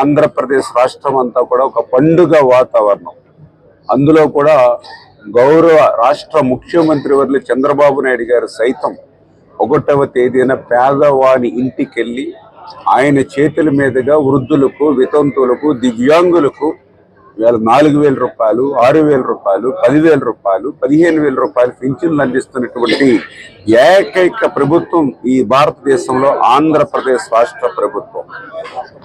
ఆంధ్రప్రదేశ్ రాష్ట్రం అంతా కూడా ఒక పండుగ వాతావరణం. అందులో కూడా గౌరవ రాష్ట్ర ముఖ్యమంత్రి వర్లు చంద్రబాబు నాయుడు గారు సైతం ఒకటవ తేదీన పేదవాని ఇంటికెళ్ళి ఆయన చేతుల మీదుగా వృద్ధులకు వితంతువులకు దివ్యాంగులకు వేల నాలుగు వేల రూపాయలు ఆరు వేల రూపాయలు పదివేల రూపాయలు పదిహేను వేల రూపాయలు పింఛన్లు అందిస్తున్నటువంటి ఏకైక ప్రభుత్వం ఈ భారతదేశంలో ఆంధ్రప్రదేశ్ రాష్ట్ర ప్రభుత్వం.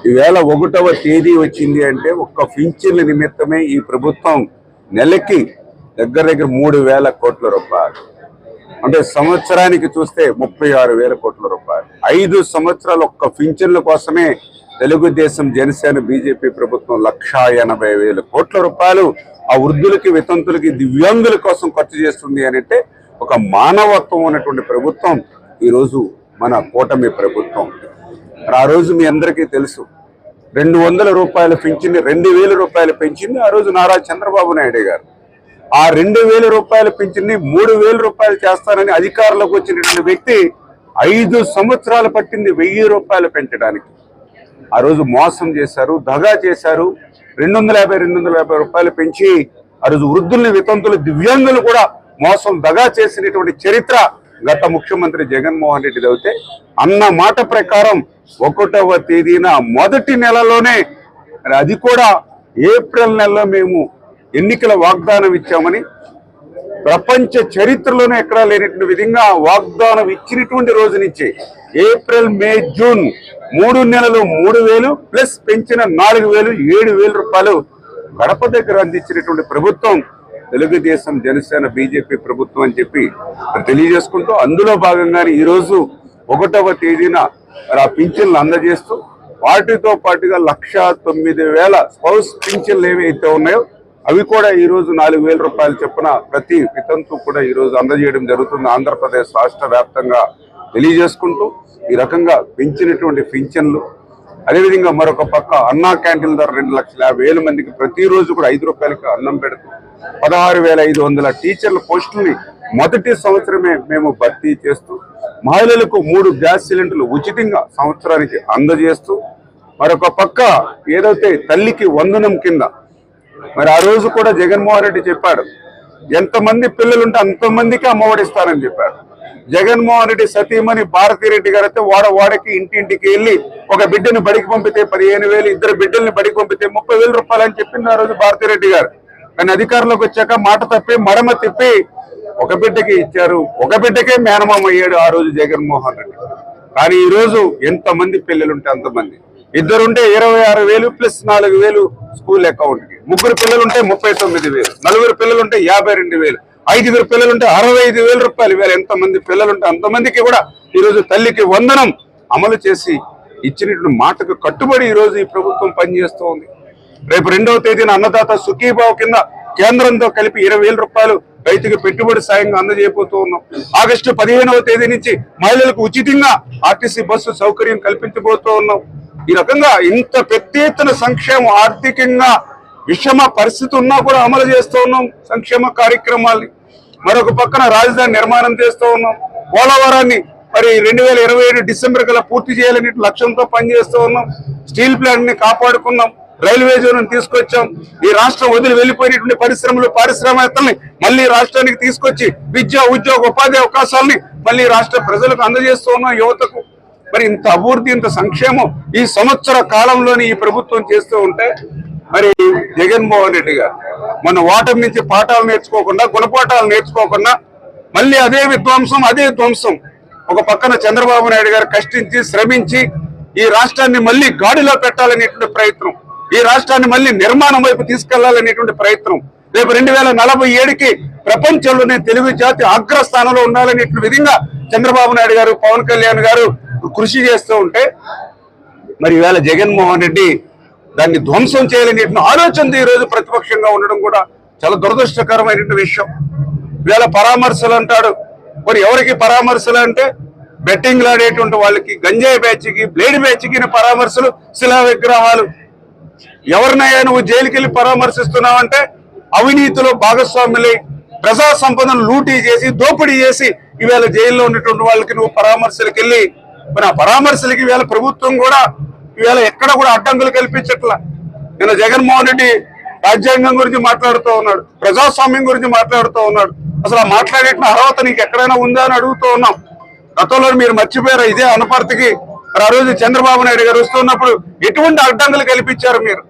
ఈవేళ ఒకటవ తేదీ వచ్చింది అంటే ఒక్క పింఛన్ల నిమిత్తమే ఈ ప్రభుత్వం నెలకి దగ్గర దగ్గర మూడు వేల కోట్ల రూపాయలు. అంటే సంవత్సరానికి చూస్తే ముప్పై ఆరు వేల కోట్ల రూపాయలు. ఐదు సంవత్సరాలు ఒక్క పింఛన్ల కోసమే తెలుగుదేశం జనసేన బీజేపీ ప్రభుత్వం లక్షా ఎనభై వేల కోట్ల రూపాయలు ఆ వృద్ధులకి వితంతులకి దివ్యాంగుల కోసం ఖర్చు చేస్తుంది అని అంటే ఒక మానవత్వం ఉన్నటువంటి ప్రభుత్వం ఈరోజు మన కూటమి ప్రభుత్వం. ఆ రోజు మీ అందరికీ తెలుసు రెండు వందల రూపాయలు పెంచింది రెండు వేల రూపాయలు పెంచింది ఆ రోజు నారా చంద్రబాబు నాయుడు గారు. ఆ రెండు వేల రూపాయలు పెంచింది మూడు వేల రూపాయలు చేస్తానని అధికారంలోకి వచ్చినటువంటి వ్యక్తి ఐదు సంవత్సరాలు పట్టింది వెయ్యి రూపాయలు పెంచడానికి. ఆ రోజు మోసం చేశారు దగా చేశారు. రెండు వందల యాభై రెండు వందల యాభై రూపాయలు పెంచి ఆ రోజు వృద్ధుల్ని వితంతులు దివ్యాంగులు కూడా మోసం దగా చేసినటువంటి చరిత్ర గత ముఖ్యమంత్రి జగన్మోహన్ రెడ్డి అయితే అన్న మాట ప్రకారం ఒకటవ తేదీన మొదటి నెలలోనే మరి అది కూడా ఏప్రిల్ నెలలో మేము ఎన్నికల వాగ్దానం ఇచ్చామని ప్రపంచ చరిత్రలోనే ఎక్కడా లేనటువంటి విధంగా వాగ్దానం ఇచ్చినటువంటి రోజు నుంచి ఏప్రిల్ మే జూన్ మూడు నెలలు మూడు వేలు ప్లస్ పెంచిన నాలుగు వేలు ఏడు వేల రూపాయలు గడప దగ్గర అందించినటువంటి ప్రభుత్వం తెలుగుదేశం జనసేన బీజేపీ ప్రభుత్వం అని చెప్పి తెలియజేసుకుంటూ అందులో భాగంగానే ఈరోజు ఒకటవ తేదీన మరి ఆ పింఛన్లు అందజేస్తూ వాటితో పాటుగా లక్ష తొమ్మిది వేల స్పౌస్ పింఛన్లు ఏవైతే ఉన్నాయో అవి కూడా ఈరోజు నాలుగు వేల రూపాయలు చొప్పున ప్రతి వితంతు కూడా ఈరోజు అందజేయడం జరుగుతుంది. ఆంధ్రప్రదేశ్ రాష్ట్ర వ్యాప్తంగా తెలియజేసుకుంటూ ఈ రకంగా పెంచినటువంటి పింఛన్లు అదేవిధంగా మరొక పక్క అన్నా క్యాంటీన్ ధర రెండు లక్షల యాభై వేల మందికి ప్రతిరోజు కూడా ఐదు రూపాయలకి అన్నం పెడుతూ పదహారు వేల ఐదు వందల టీచర్ల పోస్టుల్ని మొదటి సంవత్సరమే మేము భర్తీ చేస్తూ మహిళలకు మూడు గ్యాస్ సిలిండర్లు ఉచితంగా సంవత్సరానికి అందజేస్తూ మరొక పక్క ఏదైతే తల్లికి వందనం కింద మరి ఆ రోజు కూడా జగన్మోహన్ రెడ్డి చెప్పాడు ఎంతమంది పిల్లలుంటే అంతమందికి అమ్మఒడిస్తానని చెప్పాడు. జగన్మోహన్ రెడ్డి సతీమణి భారతీరెడ్డి గారు అయితే వాడ వాడకి ఇంటింటికి వెళ్ళి ఒక బిడ్డని బడికి పంపితే పదిహేను వేలు ఇద్దరు బిడ్డల్ని బడికి పంపితే ముప్పై వేల రూపాయలు అని చెప్పింది ఆ రోజు భారతీరెడ్డి గారు. కానీ అధికారంలోకి వచ్చాక మాట తప్పి మడమ తిప్పి ఒక బిడ్డకి ఇచ్చారు. ఒక బిడ్డకే మేనమామ అయ్యాడు ఆ రోజు జగన్మోహన్ రెడ్డి. కానీ ఈ రోజు ఎంతమంది పిల్లలుంటే అంతమంది. ఇద్దరుంటే ఇరవై ఆరు వేలు ప్లస్ నాలుగు వేలు స్కూల్ అకౌంట్కి ముగ్గురు పిల్లలుంటే ముప్పై తొమ్మిది వేలు. నలుగురు పిల్లలుంటే యాభై రెండు వేలు. ఐదుగురు పిల్లలుంటే అరవై ఐదు వేల రూపాయలు వేరే ఎంతమంది పిల్లలుంటే అంతమందికి కూడా ఈరోజు తల్లికి వందనం అమలు చేసి ఇచ్చినటువంటి మాటకు కట్టుబడి ఈరోజు ఈ ప్రభుత్వం పనిచేస్తోంది. రేపు రెండవ తేదీన అన్నదాత సుఖీభావ్ కింద కేంద్రంతో కలిపి ఇరవై వేల రూపాయలు రైతుకి పెట్టుబడి సాయంగా అందజేయబోతూ ఉన్నాం. ఆగస్టు పదిహేనవ తేదీ నుంచి మహిళలకు ఉచితంగా ఆర్టీసీ బస్సు సౌకర్యం కల్పించబోతూ ఉన్నాం. ఈ రకంగా ఇంత పెద్ద ఎత్తున సంక్షేమం ఆర్థికంగా విషమ పరిస్థితి ఉన్నా కూడా అమలు చేస్తూ ఉన్నాం. సంక్షేమ కార్యక్రమాల్ని మరొక పక్కన రాజధాని నిర్మాణం చేస్తూ ఉన్నాం. పోలవరాన్ని మరి రెండు వేల ఇరవై ఏడు డిసెంబర్ కల్లా పూర్తి చేయాలని లక్ష్యంతో పనిచేస్తూ ఉన్నాం. స్టీల్ ప్లాంట్ని కాపాడుకున్నాం. రైల్వే జోన్ తీసుకొచ్చాం. ఈ రాష్ట్రం వదిలి వెళ్ళిపోయినటువంటి పరిశ్రమలు పారిశ్రామికతల్ని మళ్ళీ రాష్ట్రానికి తీసుకొచ్చి విద్య ఉద్యోగ ఉపాధి అవకాశాలని మళ్ళీ రాష్ట్ర ప్రజలకు అందజేస్తూ ఉన్నాం యువతకు. మరి ఇంత అభివృద్ధి ఇంత సంక్షేమం ఈ సంవత్సర కాలంలోని ఈ ప్రభుత్వం చేస్తూ ఉంటే మరి జగన్మోహన్ రెడ్డి గారు. మన ఓటమి నుంచి పాఠాలు నేర్చుకోకుండా గుణపాఠాలు నేర్చుకోకుండా మళ్ళీ అదే విధ్వంసం అదే ధ్వంసం ఒక పక్కన చంద్రబాబు నాయుడు గారు కష్టించి శ్రమించి ఈ రాష్ట్రాన్ని మళ్ళీ గాడిలో పెట్టాలనేటువంటి ప్రయత్నం ఈ రాష్ట్రాన్ని మళ్ళీ నిర్మాణం వైపు తీసుకెళ్ళాలనేటువంటి ప్రయత్నం రేపు రెండు వేల నలభై ఏడుకి ప్రపంచంలోనే తెలుగు జాతి అగ్రస్థానంలో ఉండాలనేటువంటి విధంగా చంద్రబాబు నాయుడు గారు పవన్ కళ్యాణ్ గారు కృషి చేస్తూ ఉంటే మరి ఈవేళ జగన్మోహన్ రెడ్డి దాన్ని ధ్వంసం చేయాలనే ఆలోచనతో ఈ రోజు ప్రతిపక్షంగా ఉండడం కూడా చాలా దురదృష్టకరమైనటువంటి విషయం. ఇవాళ పరామర్శలు అంటాడు. మరి ఎవరికి పరామర్శలు అంటే బెట్టింగ్లు ఆడేటువంటి వాళ్ళకి గంజాయి బ్యాచ్కి బ్లేడ్ బ్యాచ్కి పరామర్శలు శిలా విగ్రహాలు. ఎవరినైనా నువ్వు జైలుకి వెళ్ళి పరామర్శిస్తున్నావంటే అవినీతిలో భాగస్వాములై ప్రజా సంపదను లూటీ చేసి దోపిడీ చేసి ఈవేళ జైల్లో ఉన్నటువంటి వాళ్ళకి నువ్వు పరామర్శలకు వెళ్ళి మరి ఆ పరామర్శలకి ఈవేళ ప్రభుత్వం కూడా ఇవాళ ఎక్కడ కూడా అడ్డంకులు కల్పించట్లా. నిన్న జగన్మోహన్ రెడ్డి రాజ్యాంగం గురించి మాట్లాడుతూ ఉన్నాడు ప్రజాస్వామ్యం గురించి మాట్లాడుతూ ఉన్నాడు. అసలు ఆ మాట్లాడే అర్హత నీకు ఎక్కడైనా ఉందా అని అడుగుతూ ఉన్నాం. గతంలో మీరు మర్చిపోయారు? ఇదే అనపర్తికి ఆ రోజు చంద్రబాబు నాయుడు గారు వస్తున్నప్పుడు ఎటువంటి అడ్డంకులు కల్పించారు మీరు?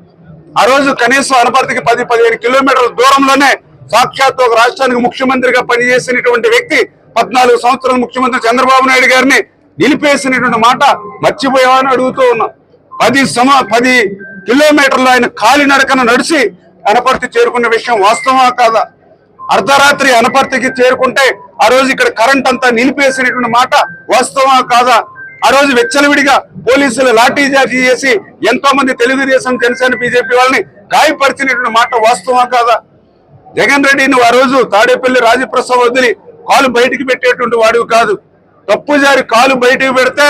ఆ రోజు కనీసం అనపర్తికి పది పదిహేను కిలోమీటర్ల దూరంలోనే సాక్షాత్ ఒక రాష్ట్రానికి ముఖ్యమంత్రిగా పనిచేసినటువంటి వ్యక్తి పద్నాలుగు సంవత్సరాల ముఖ్యమంత్రి చంద్రబాబు నాయుడు గారిని నిలిపేసినటువంటి మాట మర్చిపోయామని అడుగుతూ ఉన్నాం. పది సమ పది కిలోమీటర్లు ఆయన కాలినడకన నడిచి అనపర్తి చేరుకున్న విషయం వాస్తవమా కాదా? అర్ధరాత్రి అనపర్తికి చేరుకుంటే ఆ రోజు ఇక్కడ కరెంట్ అంతా నిలిపేసినటువంటి మాట వాస్తవమా కాదా? ఆ రోజు వెచ్చలవిడిగా పోలీసులు లాఠీ చార్జీ చేసి ఎంతో మంది తెలుగుదేశం జనసేన బీజేపీ వాళ్ళని గాయపరిచినటువంటి మాట వాస్తవమా కాదా? జగన్ రెడ్డి నువ్వు ఆ రోజు తాడేపల్లి రాజప్రసాద్ వదిలి కాలు బయటికి పెట్టేటువంటి వాడివి కాదు. తప్పు జారి కాలు బయటికి పెడితే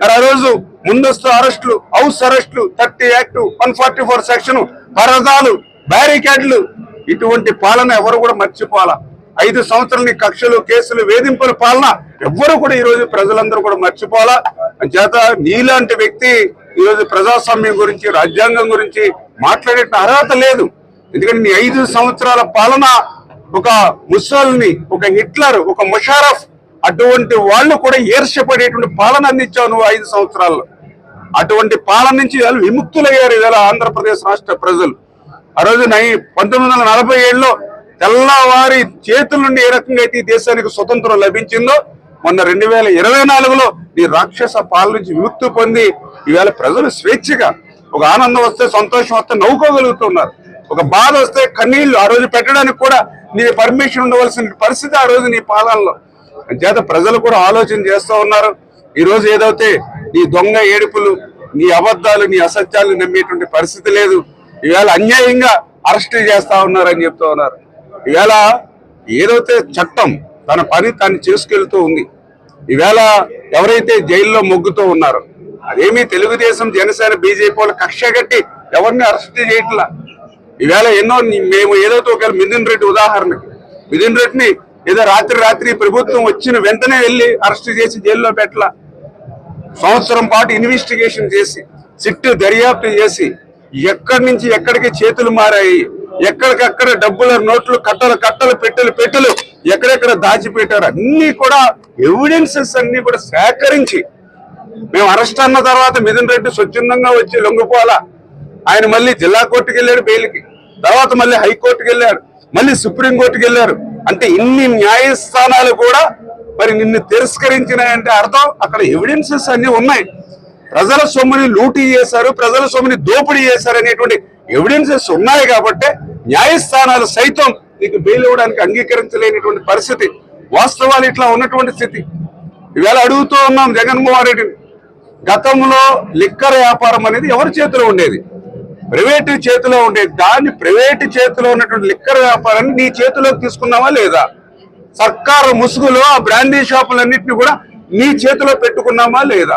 మరి ఆ రోజు ముందస్తు అరెస్టులు హౌస్ అరెస్టులు thirty act one forty four section పరదాలు బ్యారికేడ్లు. ఇటువంటి పాలన ఎవరు కూడా మర్చిపోవాలా. ఐదు సంవత్సరాల కక్షలు కేసులు వేధింపుల పాలన ఎవ్వరు కూడా ఈరోజు ప్రజలందరూ కూడా మర్చిపోవాలా. చేత నీలాంటి వ్యక్తి ఈరోజు ప్రజాస్వామ్యం గురించి రాజ్యాంగం గురించి మాట్లాడే అర్హత లేదు. ఎందుకంటే నీ ఐదు సంవత్సరాల పాలన ఒక ముసల్ని ఒక హిట్లర్ ఒక ముషారఫ్ అటువంటి వాళ్ళు కూడా ఈర్ష్యపడేటువంటి పాలన అందించావు నువ్వు ఐదు సంవత్సరాల్లో. అటువంటి పాలన నుంచి వాళ్ళు విముక్తులయ్యారు ఇవాళ ఆంధ్రప్రదేశ్ రాష్ట్ర ప్రజలు. ఆ రోజు నై పంతొమ్మిది వందల నలభై ఏడులో తెల్లవారి చేతుల నుండి ఏ రకంగా అయితే ఈ దేశానికి స్వతంత్రం లభించిందో మొన్న రెండు వేల ఇరవై నాలుగులో ఈ రాక్షస పాలన నుంచి విముక్తి పొంది ఈవేళ ప్రజలు స్వేచ్ఛగా ఒక ఆనందం వస్తే సంతోషం వస్తే నవ్వుకోగలుగుతున్నారు. ఒక బాధ వస్తే కన్నీళ్ళు ఆ రోజు పెట్టడానికి కూడా నీ పర్మిషన్ ఉండవలసిన పరిస్థితి ఆ రోజు నీ పాలనలో. చేత ప్రజలు కూడా ఆలోచన చేస్తూ ఉన్నారు. ఈరోజు ఏదైతే నీ దొంగ ఏడుపులు నీ అబద్ధాలు నీ అసత్యాలు నమ్మేటువంటి పరిస్థితి లేదు. ఈవేళ అన్యాయంగా అరెస్ట్ చేస్తా ఉన్నారని చెప్తా ఉన్నారు. ఈవేళ ఏదైతే చట్టం తన పని తను చేసుకెళ్తూ ఉంది ఈవేళ ఎవరైతే జైల్లో మొగ్గుతూ ఉన్నారో అదేమీ తెలుగుదేశం జనసేన బీజేపీ వాళ్ళు కక్ష కట్టి ఎవరిని అరెస్ట్ చేయట్లా? ఈవేళ ఎన్నో మేము ఏదైతే ఒకవేళ మిథున్ రెడ్డి ఉదాహరణకి మిథున్ రెడ్డిని ఏదో రాత్రి రాత్రి ప్రభుత్వం వచ్చిన వెంటనే వెళ్ళి అరెస్ట్ చేసి జైల్లో పెట్టాల. సంవత్సరం పాటు ఇన్వెస్టిగేషన్ చేసి సిట్టు దర్యాప్తు చేసి ఎక్కడి నుంచి ఎక్కడికి చేతులు మారాయి ఎక్కడికక్కడ డబ్బుల నోట్లు కట్టలు కట్టలు పెట్టెలు పెట్టెలు ఎక్కడెక్కడ దాచిపెట్టారు అన్ని కూడా ఎవిడెన్సెస్ అన్ని కూడా సేకరించి మేము అరెస్ట్ అన్న తర్వాత మిథున్ రెడ్డి స్వచ్ఛందంగా వచ్చి లొంగిపోవాలా? ఆయన మళ్ళీ జిల్లా కోర్టుకి వెళ్ళాడు బెయిల్కి. తర్వాత మళ్ళీ హైకోర్టుకి వెళ్ళారు మళ్ళీ సుప్రీంకోర్టుకి వెళ్ళారు. అంటే ఇన్ని న్యాయస్థానాలు కూడా మరి నిన్ను తిరస్కరించినాయంటే అర్థం? అక్కడ ఎవిడెన్సెస్ అన్ని ఉన్నాయి. ప్రజల సొమ్ముని లూటీ చేశారు ప్రజల సొమ్ముని దోపిడీ చేశారు అనేటువంటి ఎవిడెన్సెస్ ఉన్నాయి కాబట్టి న్యాయస్థానాలు సైతం నీకు బెయిల్ ఇవ్వడానికి అంగీకరించలేనిటువంటి పరిస్థితి. వాస్తవాలు ఇట్లా ఉన్నటువంటి స్థితి. ఇవాళ అడుగుతూ ఉన్నాం జగన్మోహన్ రెడ్డిని గతంలో లిక్కర్ వ్యాపారం అనేది ఎవరి చేతిలో ఉండేది? ప్రైవేట్ చేతిలో ఉండే దాన్ని ప్రైవేట్ చేతిలో ఉన్నటువంటి లిక్కర్ వ్యాపారాన్ని నీ చేతిలోకి తీసుకున్నావా లేదా? సర్కారు ముసుగులో ఆ బ్రాండీ షాపులన్నింటినీ కూడా నీ చేతిలో పెట్టుకున్నామా లేదా?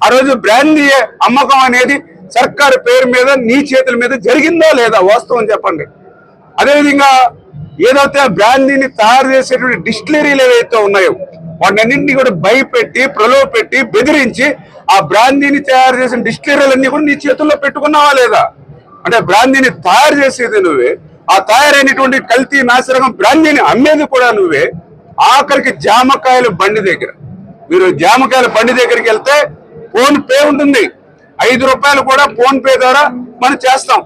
ఆ రోజు బ్రాండీ అమ్మకం అనేది సర్కారు పేరు మీద నీ చేతుల మీద జరిగిందా లేదా? వాస్తవం చెప్పండి. అదేవిధంగా ఏదైతే ఆ బ్రాండీని తయారు చేసేటువంటి డిస్టిలరీలు ఏవైతే ఉన్నాయో వాటినన్నింటినీ కూడా భయపెట్టి ప్రలోభ పెట్టి బెదిరించి ఆ బ్రాందీని తయారు చేసిన డిస్టిలరీలన్నీ కూడా నీ చేతుల్లో పెట్టుకున్నావా లేదా? అంటే బ్రాందీని తయారు చేసేది నువ్వే. ఆ తయారైనటువంటి కల్తీ నాసిరకం బ్రాందీని అమ్మేది కూడా నువ్వే. ఆఖరికి జామకాయల బండి దగ్గర. మీరు జామకాయల బండి దగ్గరికి వెళ్తే ఫోన్ పే ఉంటుంది. ఐదు రూపాయలు కూడా ఫోన్ పే ద్వారా మనం చేస్తాం.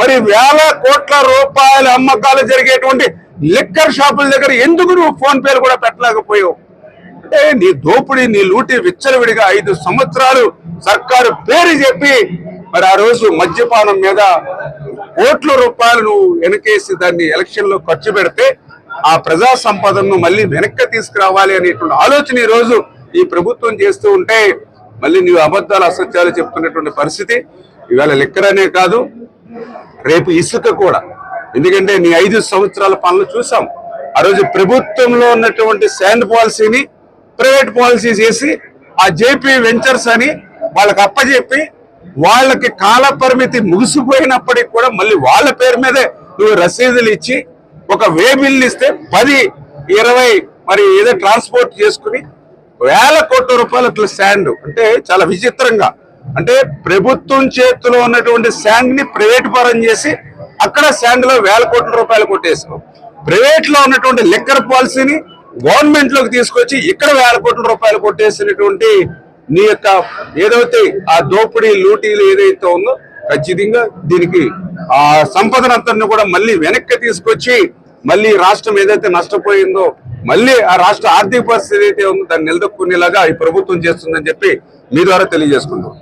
మరి వేల కోట్ల రూపాయల అమ్మకాలు జరిగేటువంటి లిక్కర్ షాపుల దగ్గర ఎందుకు నువ్వు ఫోన్ పేలు కూడా పెట్టలేకపోయావు? అంటే నీ దోపిడీ నీ లూటి విచ్చలవిడిగా ఐదు సంవత్సరాలు సర్కారు పేరు చెప్పి మరి ఆ రోజు మద్యపానం మీద కోట్ల రూపాయలు నువ్వు వెనకేసి దాన్ని ఎలక్షన్లో ఖర్చు పెడితే ఆ ప్రజా సంపదను మళ్ళీ వెనక్కి తీసుకురావాలి అనేటువంటి ఆలోచన ఈ రోజు ఈ ప్రభుత్వం చేస్తూ ఉంటే మళ్ళీ నీవు అబద్ధాలు అసత్యాలు చెప్తున్నటువంటి పరిస్థితి. ఇవాళ లెక్కరనే కాదు రేపు ఇసుక కూడా. ఎందుకంటే నీ ఐదు సంవత్సరాల పనులు చూసాం. ఆ రోజు ప్రభుత్వంలో ఉన్నటువంటి శాండ్ పాలసీని ప్రైవేట్ పాలసీ చేసి ఆ జేపీ వెంచర్స్ అని వాళ్ళకి అప్పచెప్పి వాళ్ళకి కాల పరిమితి ముగిసిపోయినప్పటికి కూడా మళ్ళీ వాళ్ళ పేరు మీదే నువ్వు రసీదులు ఇచ్చి ఒక వే బిల్ ఇస్తే పది ఇరవై మరి ఏదో ట్రాన్స్పోర్ట్ చేసుకుని వేల కోట్ల రూపాయలు అట్లా శాండ్ అంటే చాలా విచిత్రంగా. అంటే ప్రభుత్వం చేతిలో ఉన్నటువంటి శాండ్ని ప్రైవేట్ పరం చేసి అక్కడ శాండ్లో వేల కోట్ల రూపాయలు కొట్టేసుకో ప్రైవేట్లో ఉన్నటువంటి లిక్కర్ పాలసీని గవర్నమెంట్లోకి తీసుకొచ్చి ఇక్కడ వేల కోట్ల రూపాయలు కొట్టేసినటువంటి నీ యొక్క ఏదైతే ఆ దోపిడీ లూటీలు ఏదైతే ఉందో ఖచ్చితంగా దీనికి ఆ సంపదనంతరిని కూడా మళ్ళీ వెనక్కి తీసుకొచ్చి మళ్ళీ రాష్ట్రం ఏదైతే నష్టపోయిందో మళ్ళీ ఆ రాష్ట్ర ఆర్థిక పరిస్థితి ఏదైతే ఉందో దాన్ని నిలదొక్కునేలాగా ఈ ప్రభుత్వం చేస్తుందని చెప్పి మీ ద్వారా తెలియజేసుకుంటాం